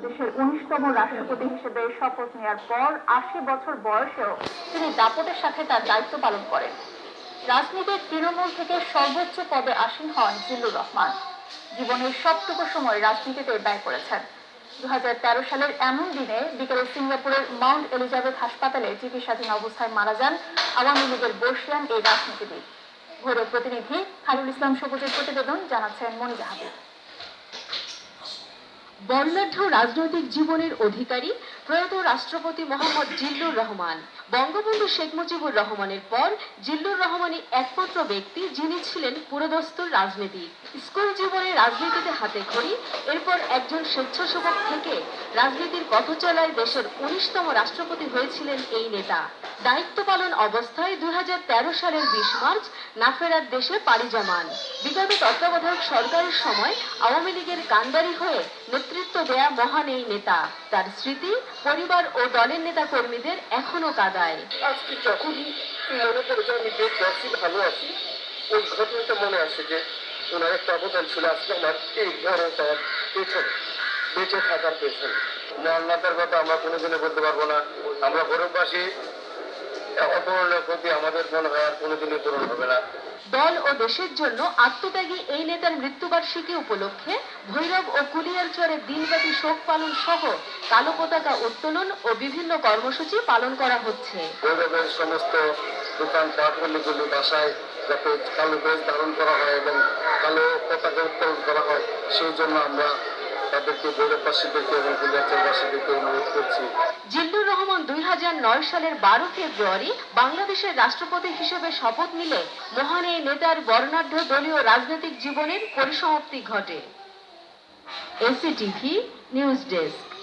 বাংলাদেশের উনিশতম রাষ্ট্রপতি হিসেবে শপথ নেওয়ার পর আশি বছর বয়সেও তিনি দাপটের সাথে তার দায়িত্ব পালন করেন। রাজনীতির তৃণমূল থেকে সর্বোচ্চ পদে আসীন হন জিল্লুর রহমান। জীবনের সবটুকু সময় রাজনীতিতে ব্যয় করেছেন। দু হাজার তেরো সালের এমন দিনে বিকেলে সিঙ্গাপুরের মাউন্ট এলিজাবেথ হাসপাতালে চিকিৎসাধীন অবস্থায় মারা যান আওয়ামী লীগের বর্ষিয়ান এই রাজনীতিবিদ। ভৈরব প্রতিনিধি খালিল ইসলাম সবুজের প্রতিবেদন জানাচ্ছেন মনিজা হাবিব বর্ণাঢ্য রাজনৈতিক জীবনের অধিকারী প্রয়াত রাষ্ট্রপতি মোহাম্মদ জিল্লুর রহমান। বঙ্গবন্ধু শেখ মুজিবুর রহমানের পর জিল্লুর রহমানই একমাত্র ব্যক্তি যিনি ছিলেন পুরোদস্তুর রাজনীতি। স্কুল জীবনে রাজনীতিতে হাতে খড়ি, এরপর একজন স্বেচ্ছাসেবক থেকে রাজনীতির পথ চলায় দেশের উনিশতম রাষ্ট্রপতি হয়েছিলেন এই নেতা। দায়িত্ব পালন অবস্থায় দুই হাজার তেরো সালের বিশ মার্চ নাফেরার দেশে পাড়ি জমান। বিগত তত্ত্বাবধায়ক সরকারের সময় আওয়ামী লীগের কান্ডারি হয়ে নেতৃত্ব দেয়া মহান এই নেতা। তার স্মৃতি পরিবার ও দলের নেতা কর্মীদের এখনও কাদায় আজকে যখন মনে পড়ে যে আমি বেঁচে আছি, ভালো আছি। ওই ঘটনাটা মনে আসে যে, ওনার একটা অবদান ছিল আজকে আমার এই ধরনের পেছনে, বেঁচে থাকার পেছনে। আল্লাহর কথা আমরা কোনোদিনে বলতে পারব না। আমরা গরিববাসী অপূরণের প্রতি আমাদের মনে হয় আর কোনোদিনই পূরণ হবে না। দল ও দেশের জন্য আত্মত্যাগী এই নেতার মৃত্যুবার্ষিকী উপলক্ষে ভৈরব ও কুলিয়ারচরে দিনব্যাপী শোক পালন সহ কালো পতাকা উত্তোলন ও বিভিন্ন কর্মসূচি পালন করা হচ্ছে। সমস্ত দোকান পাটগুলিগুলি বাসায় যাতে কালো ধারণ করা হয় এবং কালো পতাকা উত্তোলন করা হয় সেই জন্য আমরা তাদেরকে গৌরববাসীদেরকে এবং অনুরোধ করছি। সালের বারো ফেব্রুয়ারি বাংলাদেশের রাষ্ট্রপতি হিসেবে শপথ নিলে মহান এই নেতার বর্ণাঢ্য দলীয় রাজনৈতিক জীবনের পরিসমাপ্তি ঘটে। ACTV news desk.